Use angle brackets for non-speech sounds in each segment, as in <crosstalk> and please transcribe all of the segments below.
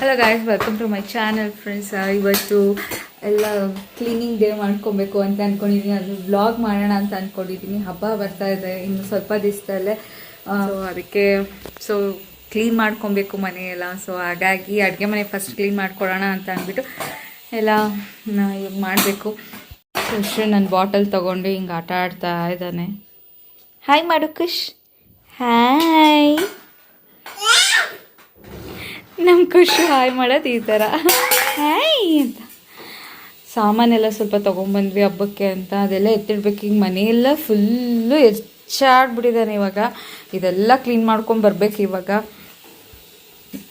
Hello guys welcome to my channel friends ಇವತ್ತು ಎಲ್ಲ cleaning day ಮಾಡ್ಕೊಬೇಕು ಅಂತ ಅಂದ್ಕೊಂಡಿದ್ದೀನಿ ಅದು ವ್ಲಾಗ್ ಮಾಡೋಣ ಅಂತ ಅಂದ್ಕೊಂಡಿದ್ದೀನಿ ಹಬ್ಬ ಬರ್ತಾ ಇದೆ ಇನ್ನು ಸ್ವಲ್ಪ ದಿವಸದಲ್ಲೇ ಸೊ ಅದಕ್ಕೆ ಸೊ ಕ್ಲೀನ್ ಮಾಡ್ಕೊಬೇಕು ಮನೆಯೆಲ್ಲ ಸೊ ಹಾಗಾಗಿ ಅಡುಗೆ ಮನೆ ಫಸ್ಟ್ ಕ್ಲೀನ್ ಮಾಡ್ಕೊಳ್ಳೋಣ ಅಂತ ಅಂದ್ಬಿಟ್ಟು ಎಲ್ಲ ಇವಾಗ ಮಾಡಬೇಕು. ಖುಷ್ ನನ್ನ ಬಾಟಲ್ ತೊಗೊಂಡು ಹಿಂಗೆ ಆಟ ಆಡ್ತಾ ಇದ್ದಾನೆ. ಹಾಯ್ ಮಾಡು ಖುಷ್ ಹಾಯ್ ಖುಷಿ, ಹಾಯ್ ಮಾಡೋದು ಈ ಥರ. ಹಾಯ್ ಅಂತ. ಸಾಮಾನೆಲ್ಲ ಸ್ವಲ್ಪ ತೊಗೊಂಬಂದ್ವಿ ಹಬ್ಬಕ್ಕೆ ಅಂತ. ಅದೆಲ್ಲ ಎತ್ತಿಡ್ಬೇಕು. ಈಗ ಮನೆಯೆಲ್ಲ ಫುಲ್ಲು ಹೆಚ್ಚಾಡ್ಬಿಟ್ಟಿದ್ದಾನೆ ಇವಾಗ. ಇದೆಲ್ಲ ಕ್ಲೀನ್ ಮಾಡ್ಕೊಂಡು ಬರಬೇಕು ಇವಾಗ.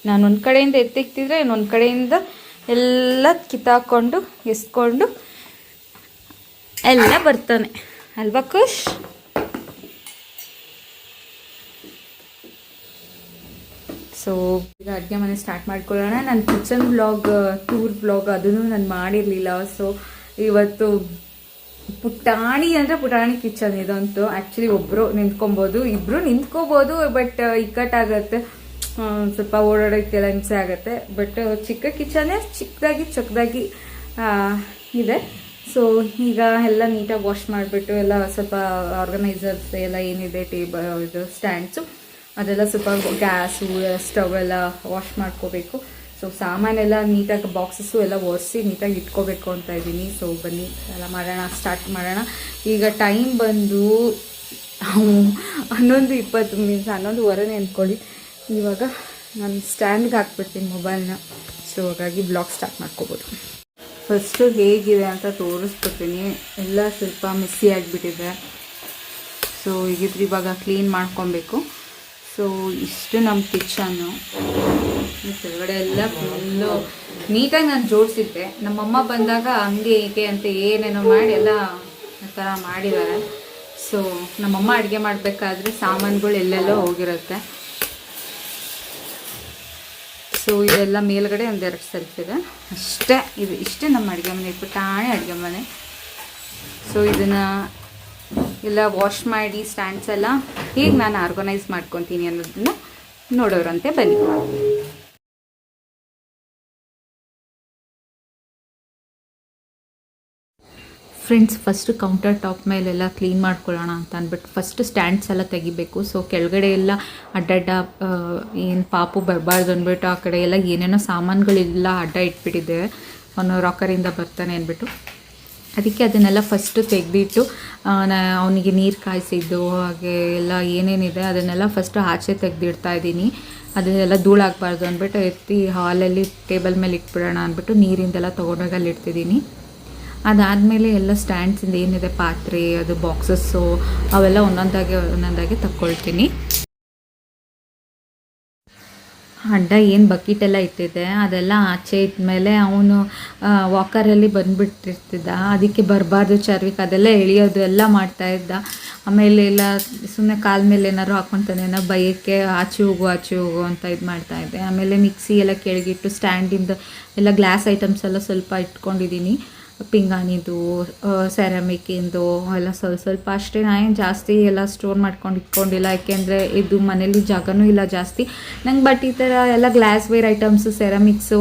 ನಾನು ಒಂದು ಕಡೆಯಿಂದ ಎತ್ತಿಕ್ತಿದ್ರೆ, ಇನ್ನೊಂದು ಕಡೆಯಿಂದ ಎಲ್ಲ ಕಿತ್ತಾಕೊಂಡು, ಎಸ್ಕೊಂಡು ಎಲ್ಲ ಬರ್ತಾನೆ. ಅಲ್ವಾ ಖುಷ್? ಸೊ, ಈಗ ಅಡುಗೆ ಮನೆ ಸ್ಟಾರ್ಟ್ ಮಾಡ್ಕೊಳ್ಳೋಣ. ನಾನು ಕಿಚನ್ ಬ್ಲಾಗ್ ಟೂರ್ ಬ್ಲಾಗ್ ಅದನ್ನು ನಾನು ಮಾಡಿರಲಿಲ್ಲ. ಸೊ, ಇವತ್ತು ಪುಟಾಣಿ ಅಂದರೆ ಪುಟಾಣಿ ಕಿಚನ್ ಇದಂತೂ ಆ್ಯಕ್ಚುಲಿ ಒಬ್ಬರು ನಿಂತ್ಕೊಬೋದು ಇಬ್ಬರು ನಿಂತ್ಕೋಬೋದು ಬಟ್ ಇಕ್ಕಟ್ಟಾಗತ್ತೆ. ಸ್ವಲ್ಪ ಓಡಾಡೋಕ್ಕೆಲ್ಲ ಹಿಂಸೆ ಆಗುತ್ತೆ. ಬಟ್ ಚಿಕ್ಕ ಕಿಚನೇ ಚಿಕ್ಕದಾಗಿ ಚೊಕ್ಕದಾಗಿ ಇದೆ. ಸೊ, ಈಗ ಎಲ್ಲ ನೀಟಾಗಿ ವಾಶ್ ಮಾಡಿಬಿಟ್ಟು ಎಲ್ಲ ಸ್ವಲ್ಪ ಆರ್ಗನೈಸರ್ಸ್ ಎಲ್ಲ ಏನಿದೆ ಟೇಬಲ್ ಇದು ಸ್ಟ್ಯಾಂಡ್ಸು ಅದೆಲ್ಲ ಸ್ವಲ್ಪ ಗ್ಯಾಸು ಸ್ಟವ್ ಎಲ್ಲ ವಾಶ್ ಮಾಡ್ಕೋಬೇಕು. ಸೊ ಸಾಮಾನೆಲ್ಲ ನೀಟಾಗಿ ಬಾಕ್ಸಸ್ಸು ಎಲ್ಲ ಒರೆಸಿ ನೀಟಾಗಿ ಇಟ್ಕೋಬೇಕು ಅಂತ ಇದ್ದೀನಿ. ಸೊ ಬನ್ನಿ, ಎಲ್ಲ ಮಾಡೋಣ ಸ್ಟಾರ್ಟ್ ಮಾಡೋಣ. ಈಗ ಟೈಮ್ ಬಂದು <laughs> ಹನ್ನೊಂದು ಇಪ್ಪತ್ತು ಮೀನ್ಸ್ ಹನ್ನೊಂದುವರೆನೇ ಅಂದ್ಕೊಳ್ಳಿ. ಇವಾಗ ನಾನು ಸ್ಟ್ಯಾಂಡ್ಗೆ ಹಾಕ್ಬಿಡ್ತೀನಿ ಮೊಬೈಲ್ನ ಸೊ ಹಾಗಾಗಿ ಬ್ಲಾಗ್ ಸ್ಟಾರ್ಟ್ ಮಾಡ್ಕೋಬೋದು. ಫಸ್ಟು ಹೇಗಿದೆ ಅಂತ ತೋರಿಸ್ಬಿಡ್ತೀನಿ. ಎಲ್ಲ ಸ್ವಲ್ಪ ಮಿಸ್ಸಿ ಆಗಿಬಿಟ್ಟಿದೆ. ಸೊ ಈಗಿದ್ರೆ ಇವಾಗ ಕ್ಲೀನ್ ಮಾಡ್ಕೊಬೇಕು. ಸೊ, ಇಷ್ಟು ನಮ್ಮ ಕಿಚನ್ನು. ಕೆಳಗಡೆ ಎಲ್ಲ ಫುಲ್ಲು ನೀಟಾಗಿ ನಾನು ಜೋಡಿಸಿದ್ದೆ. ನಮ್ಮಮ್ಮ ಬಂದಾಗ ಹಂಗೆ ಹೀಗೆ ಅಂತ ಏನೇನೋ ಮಾಡಿ ಎಲ್ಲ ಆ ಥರ ಮಾಡಿದ್ದಾರೆ. ಸೊ, ನಮ್ಮಮ್ಮ ಅಡುಗೆ ಮಾಡಬೇಕಾದ್ರೆ ಸಾಮಾನುಗಳು ಎಲ್ಲೆಲ್ಲೋ ಹೋಗಿರುತ್ತೆ. ಸೊ, ಇದೆಲ್ಲ ಮೇಲ್ಗಡೆ ಒಂದೆರಡು ಸೆಲ್ಫ್ ಇದೆ. ಅಷ್ಟೇ, ಇದು ಇಷ್ಟೇ ನಮ್ಮ ಅಡುಗೆ ಮನೆ, ಪುಟಾಣಿ ಅಡುಗೆ ಮನೆ. ಸೊ, ಇದನ್ನು ಎಲ್ಲ ವಾಶ್ ಮಾಡಿ ಸ್ಟ್ಯಾಂಡ್ಸ್ ಎಲ್ಲ ಹೇಗೆ ನಾನು ಆರ್ಗನೈಸ್ ಮಾಡ್ಕೊತೀನಿ ಅನ್ನೋದನ್ನ ನೋಡೋರಂತೆ ಬನ್ನಿ. ಫ್ರೆಂಡ್ಸ್ ಫಸ್ಟ್ ಕೌಂಟರ್ ಟಾಪ್ ಮೇಲೆಲ್ಲ ಕ್ಲೀನ್ ಮಾಡ್ಕೊಳ್ಳೋಣ ಅಂತ ಅಂದ್ಬಿಟ್ಟು ಫಸ್ಟ್ ಸ್ಟ್ಯಾಂಡ್ಸ್ ಎಲ್ಲ ತೆಗಿಬೇಕು. ಸೊ ಕೆಳಗಡೆ ಎಲ್ಲ ಅಡ್ಡಡ್ಡ ಏನು ಪಾಪು ಬರಬಾರ್ದು ಅಂದ್ಬಿಟ್ಟು ಆ ಕಡೆ ಎಲ್ಲ ಏನೇನೋ ಸಾಮಾನುಗಳೆಲ್ಲ ಅಡ್ಡ ಇಟ್ಬಿಟ್ಟಿದ್ದೇವೆ ಅವನು ರಾಕರಿಂದ ಬರ್ತಾನೆ ಅಂದ್ಬಿಟ್ಟು ಅದಕ್ಕೆ ಅದನ್ನೆಲ್ಲ ಫಸ್ಟು ತೆಗೆದಿಟ್ಟು ಅವನಿಗೆ ನೀರು ಕಾಯಿಸಿದ್ದು, ಹಾಗೆ ಎಲ್ಲ ಏನೇನಿದೆ ಅದನ್ನೆಲ್ಲ ಫಸ್ಟು ಆಚೆ ತೆಗೆದಿಡ್ತಾ ಇದ್ದೀನಿ. ಅದನ್ನೆಲ್ಲ ಧೂಳಾಗಬಾರ್ದು ಅಂದ್ಬಿಟ್ಟು ಎತ್ತಿ ಹಾಲಲ್ಲಿ ಟೇಬಲ್ ಮೇಲೆ ಇಟ್ಬಿಡೋಣ ಅಂದ್ಬಿಟ್ಟು ನೀರಿಂದೆಲ್ಲ ತೊಗೊಂಡೋಗಿ ಅಲ್ಲಿ ಇಡ್ತಿದ್ದೀನಿ ಅದಾದಮೇಲೆ ಎಲ್ಲ ಸ್ಟ್ಯಾಂಡ್ಸಿಂದ ಏನಿದೆ ಪಾತ್ರೆ, ಅದು ಬಾಕ್ಸಸ್ಸು ಅವೆಲ್ಲ ಒಂದೊಂದಾಗಿ ಒಂದೊಂದಾಗಿ ತಕ್ಕೊಳ್ತೀನಿ. ಅಡ್ಡ ಏನು ಬಕೆಟ್ ಎಲ್ಲ ಇಟ್ಟಿದ್ದೆ, ಅದೆಲ್ಲ ಆಚೆ ಮೇಲೆ ಅವನು ವಾಕರಲ್ಲಿ ಬಂದುಬಿಟ್ಟಿರ್ತಿದ್ದ. ಅದಕ್ಕೆ ಬರಬಾರ್ದು ಚರ್ವಿಕ್, ಅದೆಲ್ಲ ಎಳಿಯೋದು ಎಲ್ಲ ಮಾಡ್ತಾ ಇದ್ದ. ಆಮೇಲೆ ಎಲ್ಲ ಸುಮ್ಮನೆ ಕಾಲ ಮೇಲೆ ಏನಾದ್ರು ಹಾಕ್ಕೊತಾನೇನೋ ಬೈಯಕ್ಕೆ ಆಚೆ ಹೋಗು ಆಚೆ ಹೋಗು ಅಂತ ಇದು ಮಾಡ್ತಾ ಇದ್ದೆ. ಆಮೇಲೆ ಮಿಕ್ಸಿ ಎಲ್ಲ ಕೆಳಗಿಟ್ಟು ಸ್ಟ್ಯಾಂಡಿಂದ ಎಲ್ಲ ಗ್ಲಾಸ್ ಐಟಮ್ಸ್ ಎಲ್ಲ ಸ್ವಲ್ಪ ಇಟ್ಕೊಂಡಿದ್ದೀನಿ. ಪಿಂಗಾಣಿದು ಸೆರಾಮಿಕ್ಕಿಂದು ಎಲ್ಲ ಸ್ವಲ್ಪ ಸ್ವಲ್ಪ ಅಷ್ಟೇ. ನಾನೇನು ಜಾಸ್ತಿ ಎಲ್ಲ ಸ್ಟೋರ್ ಮಾಡ್ಕೊಂಡು ಇಟ್ಕೊಂಡಿಲ್ಲ. ಯಾಕೆಂದರೆ ಇದು ಮನೇಲಿ ಜಾಗನೂ ಇಲ್ಲ ಜಾಸ್ತಿ. ನಂಗೆ ಬಟ್ ಈ ಥರ ಎಲ್ಲ ಗ್ಲಾಸ್ ವೇರ್ ಐಟಮ್ಸು ಸೆರಾಮಿಕ್ಸು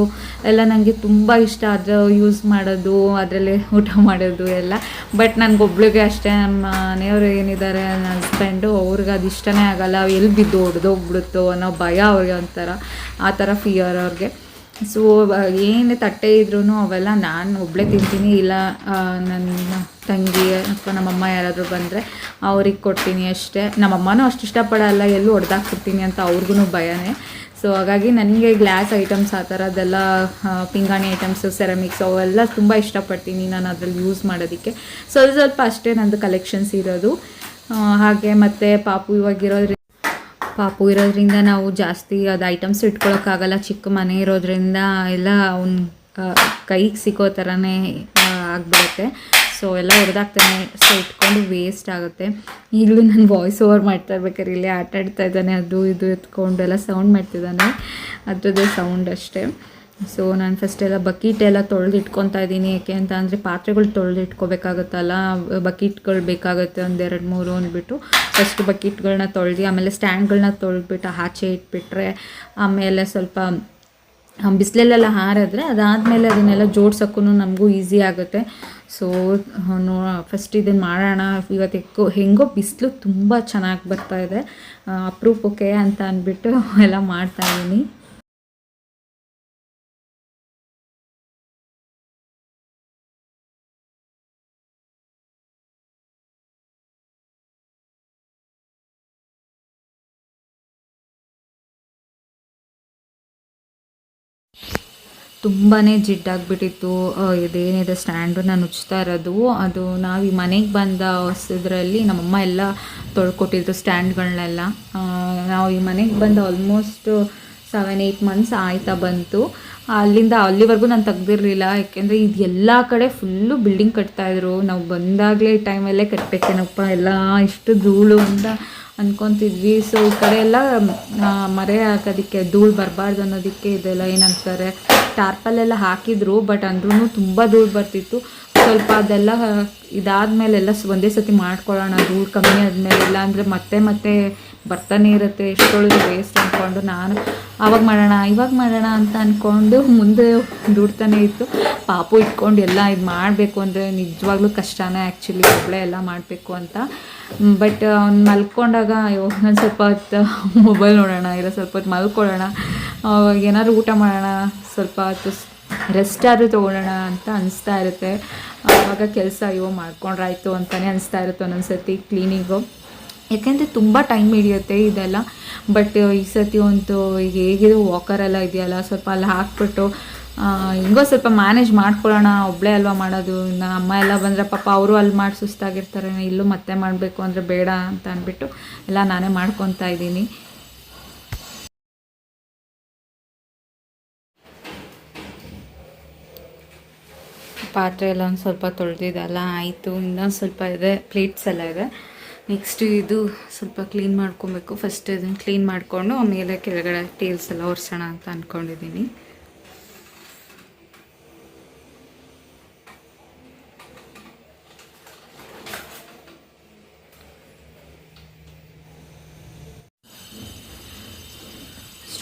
ಎಲ್ಲ ನನಗೆ ತುಂಬ ಇಷ್ಟ. ಅದರ ಯೂಸ್ ಮಾಡೋದು, ಅದರಲ್ಲೇ ಊಟ ಮಾಡೋದು ಎಲ್ಲ. ಬಟ್ ನನಗೊಬ್ಳಿಗೆ ಅಷ್ಟೇ. ನಮ್ಮ ಮನೆಯವರು ಏನಿದ್ದಾರೆ, ನನ್ನ ಹಸ್ಬೆಂಡು ಅವ್ರಿಗೆ ಅದು ಇಷ್ಟನೇ ಆಗಲ್ಲ. ಎಲ್ಲಿ ಬಿದ್ದು ಹೊಡೆದೋಗ್ಬಿಡುತ್ತೋ ಅನ್ನೋ ಭಯ ಅವ್ರಿಗೆ ಒಂಥರ. ಆ ಥರ ಫಿಯರ್ ಅವ್ರಿಗೆ. ಸೊ ಏನು ತಟ್ಟೆ ಇದ್ರೂ ಅವೆಲ್ಲ ನಾನು ಒಬ್ಬಳೇ ತಿಂತೀನಿ, ಇಲ್ಲ ನನ್ನ ತಂಗಿ, ಅಥವಾ ನಮ್ಮಮ್ಮ ಯಾರಾದರೂ ಬಂದರೆ ಅವ್ರಿಗೆ ಕೊಡ್ತೀನಿ ಅಷ್ಟೇ. ನಮ್ಮಮ್ಮನೂ ಅಷ್ಟು ಇಷ್ಟಪಡಲ್ಲ, ಎಲ್ಲೂ ಹೊಡೆದಾಕ್ಬಿಡ್ತೀನಿ ಅಂತ ಅವ್ರಿಗೂ ಭಯನೇ. ಸೊ ಹಾಗಾಗಿ ನನಗೆ ಗ್ಲಾಸ್ ಐಟಮ್ಸ್ ಆ ಥರ ಅದೆಲ್ಲ ಪಿಂಗಾಣಿ ಐಟಮ್ಸು, ಸೆರಮಿಕ್ಸ್ ಅವೆಲ್ಲ ತುಂಬ ಇಷ್ಟಪಡ್ತೀನಿ ನಾನು ಅದರಲ್ಲಿ ಯೂಸ್ ಮಾಡೋದಕ್ಕೆ. ಸ್ವಲ್ಪ ಸ್ವಲ್ಪ ಅಷ್ಟೇ ನಂದು ಕಲೆಕ್ಷನ್ಸ್ ಇರೋದು. ಹಾಗೆ ಮತ್ತು ಪಾಪು ಇವಾಗಿರೋದ್ರಿಂದ ಪಾಪು ಇರೋದ್ರಿಂದ ನಾವು ಜಾಸ್ತಿ ಅದು ಐಟಮ್ಸ್ ಇಟ್ಕೊಳಕ್ಕಾಗಲ್ಲ. ಚಿಕ್ಕ ಮನೆ ಇರೋದ್ರಿಂದ ಎಲ್ಲ ಅವ್ನ ಕೈಗೆ ಸಿಕ್ಕೋ ಥರನೇ ಆಗಿಬಿಡುತ್ತೆ. ಸೊ ಎಲ್ಲ ಹೊಡೆದಾಕ್ತಾನೆ ಸೊ ಇಟ್ಕೊಂಡು ವೇಸ್ಟ್ ಆಗುತ್ತೆ. ಈಗಲೂ ನಾನು ವಾಯ್ಸ್ ಓವರ್ ಮಾಡ್ತಾ ಇರ್ಬೇಕಾದ್ರೆ ಇಲ್ಲಿ ಆಟ ಆಡ್ತಾ ಇದ್ದಾನೆ. ಅದು ಇದು ಎತ್ಕೊಂಡು ಎಲ್ಲ ಸೌಂಡ್ ಮಾಡ್ತಿದ್ದಾನೆ. ಅದ್ರದ್ದು ಸೌಂಡ್ ಅಷ್ಟೇ. ಸೊ ನಾನು ಫಸ್ಟ್ ಎಲ್ಲ ಬಕೀಟ್ ಎಲ್ಲ ತೊಳೆದು ಇಟ್ಕೊತಾ ಇದ್ದೀನಿ. ಯಾಕೆ ಅಂತ ಅಂದರೆ ಪಾತ್ರೆಗಳು ತೊಳೆದು ಇಟ್ಕೋಬೇಕಾಗುತ್ತಲ್ಲ ಬಕೀಟ್ಗಳು ಬೇಕಾಗುತ್ತೆ ಒಂದೆರಡು ಮೂರು ಅಂದ್ಬಿಟ್ಟು. ಫಸ್ಟ್ ಬಕೀಟ್ಗಳನ್ನ ತೊಳೆದು ಆಮೇಲೆ ಸ್ಟ್ಯಾಂಡ್ಗಳನ್ನ ತೊಳೆದ್ಬಿಟ್ಟು ಆಚೆ ಇಟ್ಬಿಟ್ರೆ ಆಮೇಲೆ ಸ್ವಲ್ಪ ಬಿಸಿಲಲ್ಲೆಲ್ಲ ಹಾರಿದ್ರೆ ಅದಾದಮೇಲೆ ಅದನ್ನೆಲ್ಲ ಜೋಡ್ಸೋಕ್ಕೂ ನಮಗೂ ಈಸಿ ಆಗುತ್ತೆ. ಸೊ ನೋ ಫಸ್ಟ್ ಇದನ್ನು ಮಾಡೋಣ. ಇವತ್ತು ಹೆಂಗೋ ಬಿಸಿಲು ತುಂಬ ಚೆನ್ನಾಗಿ ಬರ್ತಾ ಇದೆ. ಆ, ಅಪರೂಪಕ್ಕೆ ಅಂತ ಅಂದ್ಬಿಟ್ಟು <laughs> ಎಲ್ಲ ಮಾಡ್ತಾಯಿದ್ದೀನಿ ತುಂಬಾ ಜಿಡ್ಡಾಗ್ಬಿಟ್ಟಿತ್ತು. ಇದೇನಿದೆ, ಸ್ಟ್ಯಾಂಡು ನಾನು ಉಜ್ತಾ ಇರೋದು. ಅದು ನಾವು ಈ ಮನೆಗೆ ಬಂದ ಹೊಸದ್ರಲ್ಲಿ ನಮ್ಮಮ್ಮ ಎಲ್ಲ ತೊಳ್ಕೊಟ್ಟಿದ್ರು ಸ್ಟ್ಯಾಂಡ್ಗಳನ್ನೆಲ್ಲ. ನಾವು ಈ ಮನೆಗೆ ಬಂದು ಆಲ್ಮೋಸ್ಟ್ ಸೆವೆನ್ ಏಯ್ಟ್ ಮಂತ್ಸ್ ಆಯ್ತಾ ಬಂತು. ಅಲ್ಲಿಂದ ಅಲ್ಲಿವರೆಗೂ ನಾನು ತೆಗ್ದಿರಲಿಲ್ಲ. ಯಾಕೆಂದರೆ ಇದು ಎಲ್ಲ ಕಡೆ ಫುಲ್ಲು ಬಿಲ್ಡಿಂಗ್ ಕಟ್ತಾಯಿದ್ರು ನಾವು ಬಂದಾಗಲೇ ಟೈಮಲ್ಲೇ ಕಟ್ಟಬೇಕೇನಪ್ಪ ಎಲ್ಲ ಇಷ್ಟು ಧೂಳು ಅಂತ ಅನ್ಕೊತಿದ್ವಿ. ಸೊ ಈ ಕಡೆ ಎಲ್ಲ ಮರೆ ಹಾಕೋದಕ್ಕೆ, ಧೂಳು ಬರಬಾರ್ದು ಅನ್ನೋದಕ್ಕೆ ಇದೆಲ್ಲ ಏನಂತಾರೆ. ಟಾರ್ಪಲ್ಲೆಲ್ಲ ಹಾಕಿದ್ರು, ಬಟ್ ಅಂದ್ರೂ ತುಂಬ ಧೂಳು ಬರ್ತಿತ್ತು. ಸ್ವಲ್ಪ ಅದೆಲ್ಲ ಇದಾದಮೇಲೆಲ್ಲ ಒಂದೇ ಸತಿ ಮಾಡ್ಕೊಳ್ಳೋಣ, ಧೂಳು ಕಮ್ಮಿ ಆದಮೇಲೆ. ಇಲ್ಲ ಅಂದರೆ ಮತ್ತೆ ಮತ್ತೆ ಬರ್ತಾನೆ ಇರುತ್ತೆ. ಎಷ್ಟೊಳಗೆ ವೇಸ್ಟ್ ಅಂದ್ಕೊಂಡು ನಾನು ಆವಾಗ ಮಾಡೋಣ, ಇವಾಗ ಮಾಡೋಣ ಅಂತ ಅಂದ್ಕೊಂಡು ಮುಂದೆ ದುಡ್ತಾನೆ ಇತ್ತು. ಪಾಪು ಇಟ್ಕೊಂಡು ಎಲ್ಲ ಇದು ಮಾಡಬೇಕು ಅಂದರೆ ನಿಜವಾಗ್ಲೂ ಕಷ್ಟನೇ ಆ್ಯಕ್ಚುಲಿ ಒಬ್ಬಳೇ ಎಲ್ಲ ಮಾಡಬೇಕು ಅಂತ. ಬಟ್ ಅವ್ನು ಮಲ್ಕೊಂಡಾಗ, ಅಯ್ಯೋ ನಾನು ಸ್ವಲ್ಪ ಹೊತ್ತು ಮೊಬೈಲ್ ನೋಡೋಣ, ಇಲ್ಲ ಸ್ವಲ್ಪ ಹೊತ್ತು ಮಲ್ಕೊಳ್ಳೋಣ, ಅವಾಗ ಏನಾದ್ರು ಊಟ ಮಾಡೋಣ, ಸ್ವಲ್ಪ ಹೊತ್ತು ರೆಸ್ಟ್ ಆದರೂ ತೊಗೊಳ್ಳೋಣ ಅಂತ ಅನಿಸ್ತಾ ಇರುತ್ತೆ. ಆವಾಗ ಕೆಲಸ ಅಯ್ಯೋ ಮಾಡ್ಕೊಂಡ್ರಾಯ್ತು ಅಂತಲೇ ಅನಿಸ್ತಾ ಇರುತ್ತೆ ಒಂದೊಂದು ಸರ್ತಿ ಕ್ಲೀನಿಂಗು ಯಾಕೆಂದರೆ ತುಂಬ ಟೈಮ್ ಹಿಡಿಯುತ್ತೆ ಇದೆಲ್ಲ. ಬಟ್ ಈ ಸತಿ ಒಂದು ಹೇಗಿರೋ ವಾಕರೆಲ್ಲ ಇದೆಯಲ್ಲ, ಸ್ವಲ್ಪ ಅಲ್ಲಿ ಹಾಕ್ಬಿಟ್ಟು ಹಿಂಗೋ ಸ್ವಲ್ಪ ಮ್ಯಾನೇಜ್ ಮಾಡ್ಕೊಳ್ಳೋಣ. ಒಬ್ಬಳೇ ಅಲ್ವಾ ಮಾಡೋದು. ಇನ್ನು ಅಮ್ಮ ಎಲ್ಲ ಬಂದರೆ ಪಾಪ ಅವರು ಅಲ್ಲಿ ಮಾಡಿ ಸುಸ್ತಾಗಿರ್ತಾರೆ. ಇಲ್ಲೂ ಮತ್ತೆ ಮಾಡಬೇಕು ಅಂದರೆ ಬೇಡ ಅಂತ ಅಂದ್ಬಿಟ್ಟು ಎಲ್ಲ ನಾನೇ ಮಾಡ್ಕೊತಾ ಇದ್ದೀನಿ. ಪಾತ್ರೆ ಎಲ್ಲ ಒಂದು ಸ್ವಲ್ಪ ತೊಳೆದಿದ್ದೆಲ್ಲ ಆಯಿತು. ಇನ್ನೊಂದು ಸ್ವಲ್ಪ ಇದೆ ಪ್ಲೇಟ್ಸ್ ಎಲ್ಲ ಇದೆ. ನೆಕ್ಸ್ಟ್ ಇದು ಸ್ವಲ್ಪ ಕ್ಲೀನ್ ಮಾಡ್ಕೊಬೇಕು. ಫಸ್ಟ್ ಇದನ್ನು ಕ್ಲೀನ್ ಮಾಡಿಕೊಂಡು ಆಮೇಲೆ ಕೆಳಗಡೆ ಟೇಲ್ಸ್ ಎಲ್ಲ ಒರೆಸೋಣ ಅಂತ ಅಂದ್ಕೊಂಡಿದ್ದೀನಿ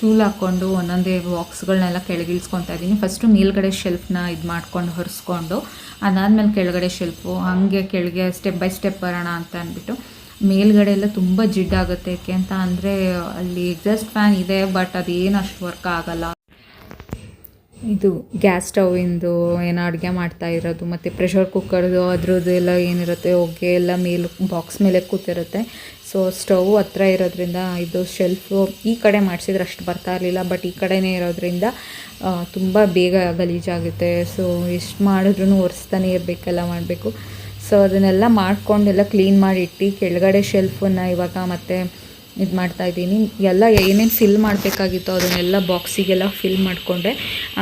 ಸ್ಟೂಲ್ ಹಾಕ್ಕೊಂಡು ಒಂದೊಂದೇ ಬಾಕ್ಸ್ಗಳನ್ನೆಲ್ಲ ಕೆಳಗಿಳಿಸ್ಕೊತಾ ಇದ್ದೀನಿ. ಫಸ್ಟು ಮೇಲ್ಗಡೆ ಶೆಲ್ಫ್ನ ಇದು ಮಾಡ್ಕೊಂಡು ಹೊರಿಸ್ಕೊಂಡು, ಅದಾದಮೇಲೆ ಕೆಳಗಡೆ ಶೆಲ್ಫು ಹಾಗೆ ಕೆಳಗೆ ಸ್ಟೆಪ್ ಬೈ ಸ್ಟೆಪ್ ಬರೋಣ ಅಂತ ಅಂದ್ಬಿಟ್ಟು, ಮೇಲ್ಗಡೆ ಎಲ್ಲ ತುಂಬ ಜಿಡ್ಡಾಗುತ್ತೆ ಯಾಕೆ ಅಂತ ಅಂದರೆ ಅಲ್ಲಿ ಎಕ್ಸಾಸ್ಟ್ ಫ್ಯಾನ್ ಇದೆ ಬಟ್ ಅದೇನು ಅಷ್ಟು ವರ್ಕ್ ಆಗಲ್ಲ. ಇದು ಗ್ಯಾಸ್ ಸ್ಟವಿಂದು ಏನೋ ಅಡುಗೆ ಮಾಡ್ತಾ ಇರೋದು, ಮತ್ತು ಪ್ರೆಷರ್ ಕುಕ್ಕರ್ದು ಅದ್ರದ್ದು ಎಲ್ಲ ಏನಿರುತ್ತೆ, ಹೊಗೆ ಎಲ್ಲ ಮೇಲೆ ಬಾಕ್ಸ್ ಮೇಲೆ ಕೂತಿರುತ್ತೆ. ಸೊ ಸ್ಟವ್ ಹತ್ರ ಇರೋದ್ರಿಂದ ಇದು ಶೆಲ್ಫು ಈ ಕಡೆ ಮಾಡಿಸಿದ್ರೆ ಅಷ್ಟು ಬರ್ತಾ ಇರಲಿಲ್ಲ ಬಟ್ ಈ ಕಡೆನೇ ಇರೋದ್ರಿಂದ ತುಂಬ ಬೇಗ ಗಲೀಜಾಗುತ್ತೆ. ಸೊ ಎಷ್ಟು ಮಾಡಿದ್ರೂ ಒರೆಸ್ತಾನೆ ಇರಬೇಕೆಲ್ಲ, ಮಾಡಬೇಕು. ಸೊ ಅದನ್ನೆಲ್ಲ ಮಾಡ್ಕೊಂಡೆಲ್ಲ ಕ್ಲೀನ್ ಮಾಡಿ ಇಟ್ಟು ಕೆಳಗಡೆ ಶೆಲ್ಫನ್ನು ಇವಾಗ ಮತ್ತೆ ಇದು ಮಾಡ್ತಾ ಇದ್ದೀನಿ. ಎಲ್ಲ ಏನೇನು ಫಿಲ್ ಮಾಡಬೇಕಾಗಿತ್ತು ಅದನ್ನೆಲ್ಲ ಬಾಕ್ಸಿಗೆಲ್ಲ ಫಿಲ್ ಮಾಡಿಕೊಂಡೆ.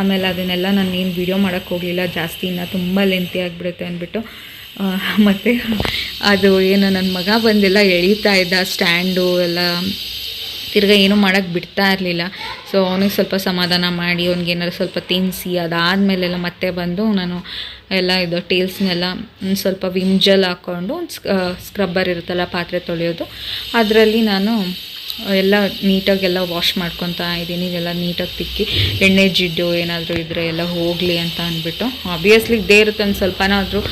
ಆಮೇಲೆ ಅದನ್ನೆಲ್ಲ ನಾನು ಏನು ವೀಡಿಯೋ ಮಾಡೋಕ್ಕೆ ಹೋಗಲಿಲ್ಲ, ಜಾಸ್ತಿ ಇನ್ನು ತುಂಬ ಲೆಂತಿ ಆಗಿಬಿಡುತ್ತೆ ಅಂದ್ಬಿಟ್ಟು. ಮತ್ತು ಅದು ಏನು ನನ್ನ ಮಗ ಬಂದೆಲ್ಲ ಎಳೀತಾ ಇದ್ದ, ಸ್ಟ್ಯಾಂಡು ಎಲ್ಲ ತಿರ್ಗಾ ಏನೂ ಮಾಡೋಕ್ಕೆ ಬಿಡ್ತಾ ಇರಲಿಲ್ಲ. ಸೊ ಅವನಿಗೆ ಸ್ವಲ್ಪ ಸಮಾಧಾನ ಮಾಡಿ, ಅವ್ನಿಗೆ ಸ್ವಲ್ಪ ತಿನ್ನಿಸಿ ಅದಾದಮೇಲೆಲ್ಲ ಮತ್ತೆ ಬಂದು ನಾನು ಎಲ್ಲ ಇದು ಟೇಲ್ಸ್ನೆಲ್ಲ ಸ್ವಲ್ಪ ವಿಮ್ ಹಾಕೊಂಡು ಹಾಕ್ಕೊಂಡು ಸ್ಕ್ರಬ್ಬರ್ ಇರುತ್ತಲ್ಲ ಪಾತ್ರೆ ತೊಳೆಯೋದು, ಅದರಲ್ಲಿ ನಾನು ಎಲ್ಲ ನೀಟಾಗೆಲ್ಲ ವಾಶ್ ಮಾಡ್ಕೊತಾ ಇದ್ದೀನಿ. ಎಲ್ಲ ನೀಟಾಗಿ ತಿಕ್ಕಿ ಎಣ್ಣೆ, ಜಿಡ್ಡು ಏನಾದರೂ ಇದ್ದರೆ ಎಲ್ಲ ಹೋಗಲಿ ಅಂತ ಅಂದ್ಬಿಟ್ಟು. ಆಬ್ವಿಯಸ್ಲಿ ಇದ್ದೇ ಇರುತ್ತೆ ಒಂದು ಸ್ವಲ್ಪನಾದರೂ.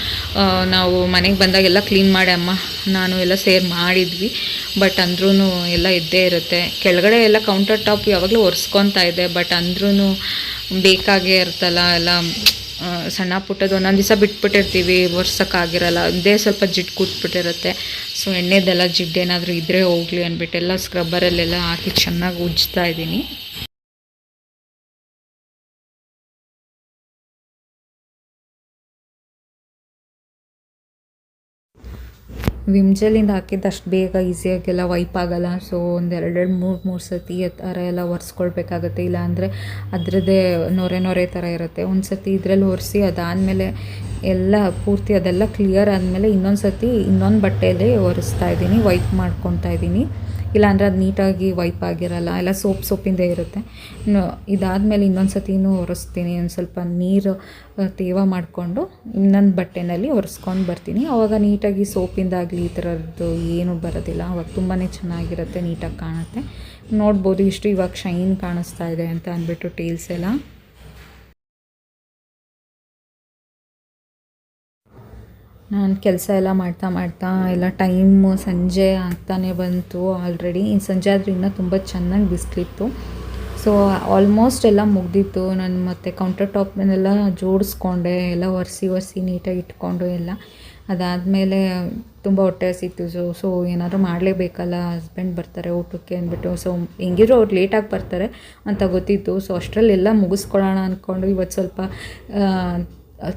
ನಾವು ಮನೆಗೆ ಬಂದಾಗೆಲ್ಲ ಕ್ಲೀನ್ ಮಾಡಿ ಅಮ್ಮ, ನಾನು ಎಲ್ಲ ಸೇರ್ ಮಾಡಿದ್ವಿ. ಬಟ್ ಅಂದ್ರೂ ಎಲ್ಲ ಇದ್ದೇ ಇರುತ್ತೆ. ಕೆಳಗಡೆ ಎಲ್ಲ ಕೌಂಟರ್ ಟಾಪ್ ಯಾವಾಗಲೂ ಒರೆಸ್ಕೊತಾ ಇದೆ. ಬಟ್ ಅಂದ್ರೂ ಬೇಕಾಗೇ ಇರುತ್ತಲ್ಲ, ಎಲ್ಲ ಸಣ್ಣ ಪುಟ್ಟದ್ದು ಒಂದೊಂದು ದಿವಸ ಬಿಟ್ಬಿಟ್ಟಿರ್ತೀವಿ ಒರ್ಸೋಕ್ಕಾಗಿರಲ್ಲ ಒಂದೇ ಸ್ವಲ್ಪ ಜಿಡ್ಡು ಕೂತ್ಬಿಟ್ಟಿರುತ್ತೆ. ಸೊ ಎಣ್ಣೆದೆಲ್ಲ ಜಿಡ್ಡೇನಾದರೂ ಇದ್ದರೆ ಹೋಗಲಿ ಅಂದ್ಬಿಟ್ಟೆಲ್ಲ ಸ್ಕ್ರಬ್ಬರಲ್ಲೆಲ್ಲ ಹಾಕಿ ಚೆನ್ನಾಗಿ ಉಜ್ಜ್ತಾ ಇದ್ದೀನಿ. ವಿಮ್ ಜೆಲ್ಲಿಂದ ಹಾಕಿದ್ದು ಅಷ್ಟು ಬೇಗ ಈಸಿಯಾಗೆಲ್ಲ ವೈಪ್ ಆಗಲ್ಲ. ಸೊ ಒಂದು ಎರಡೆರಡು ಮೂರು ಮೂರು ಸತಿ ಆ ಥರ ಎಲ್ಲ ಒರೆಸ್ಕೊಳ್ಬೇಕಾಗತ್ತೆ. ಇಲ್ಲಾಂದರೆ ಅದರದ್ದೇ ನೊರೆ ನೊರೆ ಥರ ಇರುತ್ತೆ. ಒಂದು ಸತಿ ಇದರಲ್ಲಿ ಒರೆಸಿ ಅದಾದಮೇಲೆ ಎಲ್ಲ ಪೂರ್ತಿ ಅದೆಲ್ಲ ಕ್ಲಿಯರ್ ಆದಮೇಲೆ ಇನ್ನೊಂದು ಸತಿ ಇನ್ನೊಂದು ಬಟ್ಟೆಯಲ್ಲಿ ಒರೆಸ್ತಾ ಇದ್ದೀನಿ ವೈಪ್ ಮಾಡ್ಕೊತಾ ಇದ್ದೀನಿ. ಇಲ್ಲಾಂದರೆ ಅದು ನೀಟಾಗಿ ವೈಪ್ ಆಗಿರಲ್ಲ, ಎಲ್ಲ ಸೋಪ್ ಸೋಪಿಂದೇ ಇರುತ್ತೆ. ಇದಾದಮೇಲೆ ಇನ್ನೊಂದು ಸತಿನೂ ಒರೆಸ್ತೀನಿ, ಒಂದು ಸ್ವಲ್ಪ ನೀರು ತೇವ ಮಾಡಿಕೊಂಡು ಇನ್ನೊಂದು ಬಟ್ಟೆನಲ್ಲಿ ಒರೆಸ್ಕೊಂಡು ಬರ್ತೀನಿ. ಆವಾಗ ನೀಟಾಗಿ ಸೋಪಿಂದಾಗಲಿ ಈ ಥರದ್ದು ಏನೂ ಬರೋದಿಲ್ಲ. ಅವಾಗ ತುಂಬಾ ಚೆನ್ನಾಗಿರುತ್ತೆ, ನೀಟಾಗಿ ಕಾಣುತ್ತೆ. ನೋಡ್ಬೋದು ಇಷ್ಟು ಇವಾಗ ಶೈನ್ ಕಾಣಿಸ್ತಾ ಇದೆ ಅಂತ ಅಂದ್ಬಿಟ್ಟು ಟೇಲ್ಸ್ ಎಲ್ಲ. ನಾನು ಕೆಲಸ ಎಲ್ಲ ಮಾಡ್ತಾ ಮಾಡ್ತಾ ಎಲ್ಲ ಟೈಮು ಸಂಜೆ ಆಗ್ತಾನೆ ಬಂತು ಆಲ್ರೆಡಿ ಸಂಜೆ ಆದರೆ ಇನ್ನೂ ತುಂಬ ಚೆನ್ನಾಗಿ ಬಿಸಿಲಿತ್ತು ಸೊ ಆಲ್ಮೋಸ್ಟ್ ಎಲ್ಲ ಮುಗ್ದಿತ್ತು. ನಾನು ಮತ್ತು ಕೌಂಟರ್ ಟಾಪ್ನೆಲ್ಲ ಜೋಡಿಸ್ಕೊಂಡೆ, ಎಲ್ಲ ಒರೆಸಿ ಒರೆಸಿ ನೀಟಾಗಿ ಇಟ್ಕೊಂಡು ಎಲ್ಲ. ಅದಾದಮೇಲೆ ತುಂಬ ಹೊಟ್ಟೆ ಹಸಿತ್ತು. ಸೊ ಸೊ ಏನಾದರೂ ಮಾಡಲೇಬೇಕಲ್ಲ ಹಸ್ಬೆಂಡ್ ಬರ್ತಾರೆ ಊಟಕ್ಕೆ ಅಂದ್ಬಿಟ್ಟು. ಸೊ ಹೆಂಗಿದ್ರು ಅವ್ರು ಲೇಟಾಗಿ ಬರ್ತಾರೆ ಅಂತ ಗೊತ್ತಿತ್ತು. ಸೊ ಅಷ್ಟರಲ್ಲೆಲ್ಲ ಮುಗಿಸ್ಕೊಳ್ಳೋಣ ಅಂದ್ಕೊಂಡು ಇವತ್ತು ಸ್ವಲ್ಪ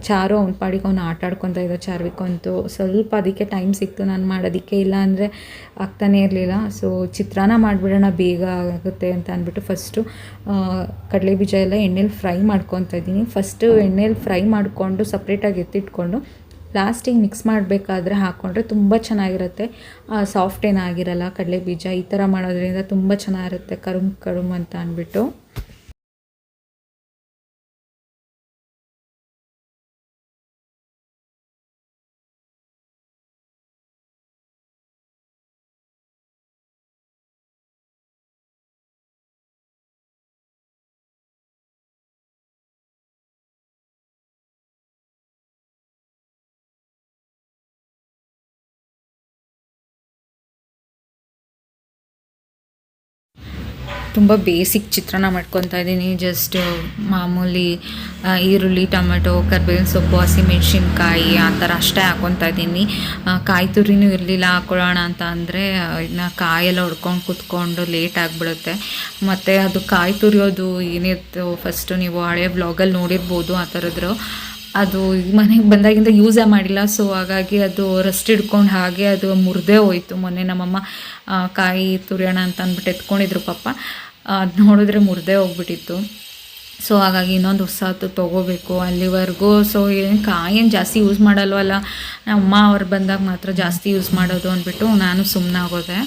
ಚಾರು ಅವ್ನ ಪಾಡಿಗೆ ಅವ್ನು ಆಟ ಆಡ್ಕೊತ ಇದ್ದ ಚಾರ್ವಿಕಂತೂ ಸ್ವಲ್ಪ ಅದಕ್ಕೆ ಟೈಮ್ ಸಿಕ್ತು. ನಾನು ಮಾಡೋದಕ್ಕೆ ಇಲ್ಲ ಅಂದರೆ ಆಗ್ತಾನೇ ಇರಲಿಲ್ಲ. ಸೊ ಚಿತ್ರಾನ್ನ ಮಾಡಿಬಿಡೋಣ, ಬೇಗ ಆಗುತ್ತೆ ಅಂತ ಅಂದ್ಬಿಟ್ಟು ಫಸ್ಟು ಕಡಲೆ ಬೀಜ ಎಲ್ಲ ಎಣ್ಣೆಲಿ ಫ್ರೈ ಮಾಡ್ಕೊತ ಇದ್ದೀನಿ. ಫಸ್ಟು ಎಣ್ಣೆಲಿ ಫ್ರೈ ಮಾಡಿಕೊಂಡು ಸಪ್ರೇಟಾಗಿ ಎತ್ತಿಟ್ಕೊಂಡು ಲಾಸ್ಟಿಗೆ ಮಿಕ್ಸ್ ಮಾಡಬೇಕಾದ್ರೆ ಹಾಕ್ಕೊಂಡ್ರೆ ತುಂಬ ಚೆನ್ನಾಗಿರುತ್ತೆ. ಸಾಫ್ಟ್ ಏನಾಗಿರಲ್ಲ ಕಡಲೆ ಬೀಜ ಈ ಥರ ಮಾಡೋದ್ರಿಂದ ತುಂಬ ಚೆನ್ನಾಗಿರುತ್ತೆ. ಕರುಮ್ ಕರುಮ್ ಅಂತ ಅಂದ್ಬಿಟ್ಟು. ತುಂಬ ಬೇಸಿಕ್ ಚಿತ್ರಾನ್ನ ಮಾಡ್ಕೊತಾ ಇದ್ದೀನಿ. ಜಸ್ಟ್ ಮಾಮೂಲಿ ಈರುಳ್ಳಿ, ಟೊಮೆಟೊ, ಕರ್ಬೇವಿನ ಸೊಪ್ಪು, ಹಸಿಮೆಣ್ಸಿನ್ಕಾಯಿ ಆ ಥರ ಅಷ್ಟೇ ಹಾಕ್ಕೊತಾ ಇದ್ದೀನಿ. ಕಾಯಿ ತುರಿನೂ ಇರಲಿಲ್ಲ ಹಾಕೊಳ್ಳೋಣ ಅಂತ ಅಂದರೆ ಇನ್ನು ಕಾಯೆಲ್ಲ ಹೊಡ್ಕೊಂಡು ಕುತ್ಕೊಂಡು ಲೇಟ್ ಆಗಿಬಿಡುತ್ತೆ. ಮತ್ತು ಅದು ಕಾಯಿ ತುರಿಯೋದು ಏನಿತ್ತು? ಫಸ್ಟು ನೀವು ಹಳೆ ಬ್ಲಾಗಲ್ಲಿ ನೋಡಿರ್ಬೋದು ಆ ಥರದ್ರು. ಅದು ಮನೆಗೆ ಬಂದಾಗಿಂದ ಯೂಸೇ ಮಾಡಿಲ್ಲ. ಸೊ ಹಾಗಾಗಿ ಅದು ರಸ್ಟ್ ಹಿಡ್ಕೊಂಡು ಹಾಗೆ ಅದು ಮುರಿದೇ ಹೋಯಿತು. ಮೊನ್ನೆ ನಮ್ಮಮ್ಮ ಕಾಯಿ ತುರಿಯೋಣ ಅಂತ ಅಂದ್ಬಿಟ್ಟು ಎತ್ಕೊಂಡಿದ್ರು ಪಾಪ. ಅದು ನೋಡಿದ್ರೆ ಮುರಿದೇ ಹೋಗ್ಬಿಟ್ಟಿತ್ತು. ಸೊ ಹಾಗಾಗಿ ಇನ್ನೊಂದು ಹೊಸತು ತೊಗೋಬೇಕು. ಅಲ್ಲಿವರೆಗೂ ಸೊ ಏನು ಕಾಯೇನು ಜಾಸ್ತಿ ಯೂಸ್ ಮಾಡಲ್ವಲ್ಲ. ನಮ್ಮ ಅಮ್ಮ ಅವ್ರು ಬಂದಾಗ ಮಾತ್ರ ಜಾಸ್ತಿ ಯೂಸ್ ಮಾಡೋದು ಅಂದ್ಬಿಟ್ಟು ನಾನು ಸುಮ್ಮನಾಗೋದೆ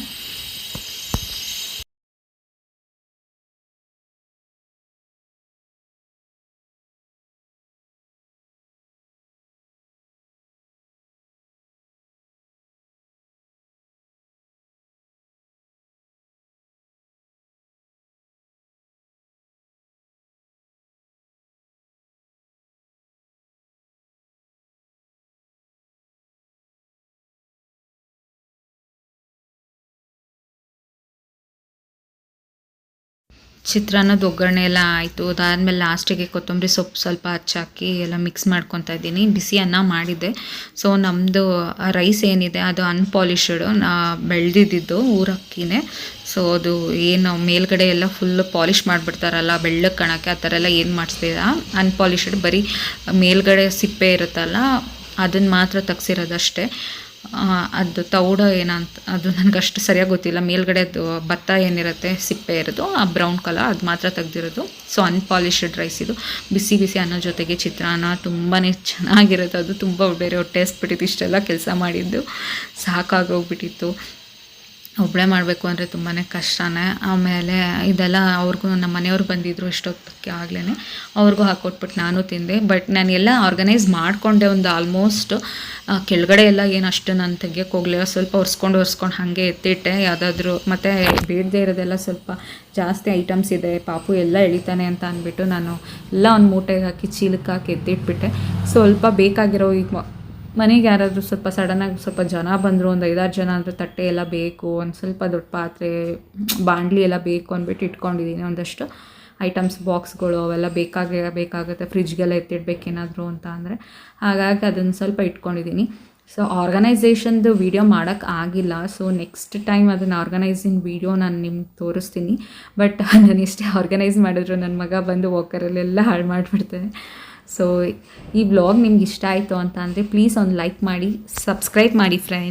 ಚಿತ್ರಾನ್ನದ ಒಗ್ಗರಣೆ ಎಲ್ಲ ಆಯಿತು. ಅದಾದಮೇಲೆ ಲಾಸ್ಟಿಗೆ ಕೊತ್ತಂಬರಿ ಸೊಪ್ಪು ಸ್ವಲ್ಪ ಹಚ್ಚಾಕಿ ಎಲ್ಲ ಮಿಕ್ಸ್ ಮಾಡ್ಕೊತಾ ಇದ್ದೀನಿ. ಬಿಸಿ ಅನ್ನ ಮಾಡಿದ್ದೆ. ಸೊ ನಮ್ಮದು ರೈಸ್ ಏನಿದೆ ಅದು ಅನ್ಪಾಲಿಶ್ಡ್ ಬೆಳೆದಿದ್ದು ಊರಕ್ಕಿನೇ. ಸೊ ಅದು ಏನು ಮೇಲ್ಗಡೆ ಎಲ್ಲ ಫುಲ್ ಪಾಲಿಷ್ ಮಾಡಿಬಿಡ್ತಾರಲ್ಲ ಬೆಳ್ಳಕ್ಕೆ ಕಣಕ್ಕೆ ಆ ಥರ ಎಲ್ಲ ಏನು ಮಾಡಿಸ್ತೀರ ಅನ್ಪಾಲಿಶ್ಡ್ ಬರೀ ಮೇಲ್ಗಡೆ ಸಿಪ್ಪೆ ಇರುತ್ತಲ್ಲ ಅದನ್ನು ಮಾತ್ರ ತೆಗ್ಸಿರೋದಷ್ಟೇ. ಅದು ತೌಡ ಏನಂತ, ಅದು ನನಗೆ ಅಷ್ಟು ಸರಿಯಾಗಿ ಗೊತ್ತಿಲ್ಲ. ಮೇಲ್ಗಡೆ ಅದು ಭತ್ತ ಏನಿರುತ್ತೆ, ಸಿಪ್ಪೆ ಇರೋದು, ಆ ಬ್ರೌನ್ ಕಲರ್ ಅದು ಮಾತ್ರ ತೆಗ್ದಿರೋದು. ಸೊ ಅನ್ಪಾಲಿಶ್ಡ್ ರೈಸ್ ಇದು. ಬಿಸಿ ಬಿಸಿ ಅನ್ನೋ ಜೊತೆಗೆ ಚಿತ್ರಾನ್ನ ತುಂಬಾ ಚೆನ್ನಾಗಿರುತ್ತೆ. ಅದು ತುಂಬ ಬೇರೆ ಹೊಟ್ಟೆ ಹಸ್ಬಿಟ್ಟಿತ್ತು ಇಷ್ಟೆಲ್ಲ ಕೆಲಸ ಮಾಡಿದ್ದು. ಸಾಕಾಗೋಗ್ಬಿಟ್ಟಿತ್ತು ಒಬ್ಬಳೇ ಮಾಡಬೇಕು ಅಂದರೆ ತುಂಬಾ ಕಷ್ಟನೇ. ಆಮೇಲೆ ಇದೆಲ್ಲ ಅವ್ರಿಗೂ ನಮ್ಮ ಮನೆಯವ್ರು ಬಂದಿದ್ದರು ಎಷ್ಟೊತ್ತಕ್ಕೆ ಆಗ್ಲೇ ಅವ್ರಿಗೂ ಹಾಕ್ಕೊಟ್ಬಿಟ್ಟು ನಾನು ತಿಂದೆ. ಬಟ್ ನಾನು ಎಲ್ಲ ಆರ್ಗನೈಸ್ ಮಾಡಿಕೊಂಡೆ ಒಂದು ಆಲ್ಮೋಸ್ಟ್ ಕೆಳಗಡೆ ಎಲ್ಲ ಏನು ಅಷ್ಟು ನಾನು ತೆಗಿಯೋಕೆ ಹೋಗಲಿಲ್ಲ. ಸ್ವಲ್ಪ ಒರೆಸ್ಕೊಂಡು ಒರೆಸ್ಕೊಂಡು ಹಾಗೆ ಎತ್ತಿಟ್ಟೆ. ಯಾವುದಾದ್ರೂ ಮತ್ತು ಬೇಡದೇ ಇರೋದೆಲ್ಲ ಸ್ವಲ್ಪ ಜಾಸ್ತಿ ಐಟಮ್ಸ್ ಇದೆ. ಪಾಪು ಎಲ್ಲ ಎಳಿತಾನೆ ಅಂತ ಅಂದ್ಬಿಟ್ಟು ನಾನು ಎಲ್ಲ ಒಂದು ಮೂಟೆಗೆ ಹಾಕಿ ಚೀಲಕ್ಕೆ ಹಾಕಿ ಎತ್ತಿಟ್ಬಿಟ್ಟೆ. ಸ್ವಲ್ಪ ಬೇಕಾಗಿರೋ ಈಗ ಮನೆಗೆ ಯಾರಾದರೂ ಸ್ವಲ್ಪ ಸಡನ್ನಾಗಿ ಸ್ವಲ್ಪ ಜನ ಬಂದರು, ಒಂದು ಐದಾರು ಜನ ಅಂದರೆ ತಟ್ಟೆ ಎಲ್ಲ ಬೇಕು, ಒಂದು ಸ್ವಲ್ಪ ದೊಡ್ಡ ಪಾತ್ರೆ, ಬಾಂಡ್ಲಿ ಎಲ್ಲ ಬೇಕು ಅಂದ್ಬಿಟ್ಟು ಇಟ್ಕೊಂಡಿದ್ದೀನಿ ಒಂದಷ್ಟು. ಐಟಮ್ಸ್ ಬಾಕ್ಸ್ಗಳು ಅವೆಲ್ಲ ಬೇಕಾಗೇ, ಬೇಕಾಗುತ್ತೆ. ಫ್ರಿಜ್ಗೆಲ್ಲ ಎತ್ತಿಡ್ಬೇಕೇನಾದರೂ ಅಂತ ಅಂದರೆ. ಹಾಗಾಗಿ ಅದನ್ನು ಸ್ವಲ್ಪ ಇಟ್ಕೊಂಡಿದ್ದೀನಿ ಸೊ ಆರ್ಗನೈಸೇಷನ್ದು ವೀಡಿಯೋ ಮಾಡೋಕ್ಕೆ ಆಗಿಲ್ಲ. ಸೊ ನೆಕ್ಸ್ಟ್ ಟೈಮ್ ಅದನ್ನು ಆರ್ಗನೈಸಿಂಗ್ ವೀಡಿಯೋ ನಾನು ನಿಮ್ಗೆ ತೋರಿಸ್ತೀನಿ. ಬಟ್ ನಾನು ಇಷ್ಟೇ ಆರ್ಗನೈಸ್ ಮಾಡಿದ್ರು ನನ್ನ ಮಗ ಬಂದು ವಾಕರಲ್ಲೆಲ್ಲ ಹಾಳು ಮಾಡಿಬಿಡ್ತೇನೆ. ಸೊ ಈ ಬ್ಲಾಗ್ ನಿಮ್ಗೆ ಇಷ್ಟ ಆಯಿತು ಅಂತ ಅಂದರೆ ಪ್ಲೀಸ್ ಒಂದು ಲೈಕ್ ಮಾಡಿ ಸಬ್ಸ್ಕ್ರೈಬ್ ಮಾಡಿ ಫ್ರೆಂಡ್ಸ್